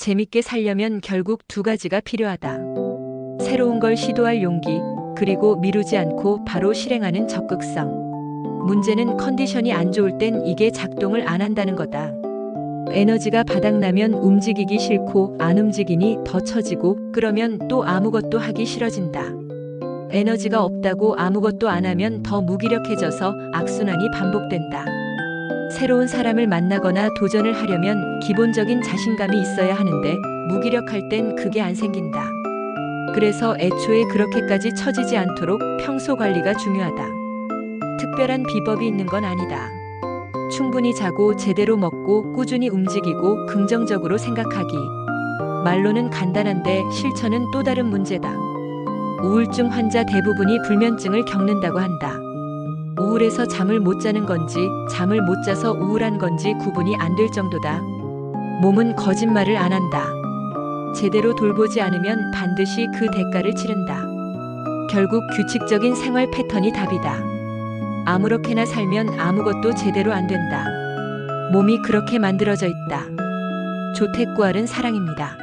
재밌게 살려면 결국 두 가지가 필요하다. 새로운 걸 시도할 용기, 그리고 미루지 않고 바로 실행하는 적극성. 문제는 컨디션이 안 좋을 땐 이게 작동을 안 한다는 거다. 에너지가 바닥나면 움직이기 싫고 안 움직이니 더 처지고 그러면 또 아무것도 하기 싫어진다. 에너지가 없다고 아무것도 안 하면 더 무기력해져서 악순환이 반복된다. 새로운 사람을 만나거나 도전을 하려면 기본적인 자신감이 있어야 하는데 무기력할 땐 그게 안 생긴다. 그래서 애초에 그렇게까지 처지지 않도록 평소 관리가 중요하다. 특별한 비법이 있는 건 아니다. 충분히 자고 제대로 먹고 꾸준히 움직이고 긍정적으로 생각하기. 말로는 간단한데 실천은 또 다른 문제다. 우울증 환자 대부분이 불면증을 겪는다고 한다. 우울해서 잠을 못 자는 건지 잠을 못 자서 우울한 건지 구분이 안 될 정도다. 몸은 거짓말을 안 한다. 제대로 돌보지 않으면 반드시 그 대가를 치른다. 결국 규칙적인 생활 패턴이 답이다. 아무렇게나 살면 아무것도 제대로 안 된다. 몸이 그렇게 만들어져 있다. 조택구알은 사랑입니다.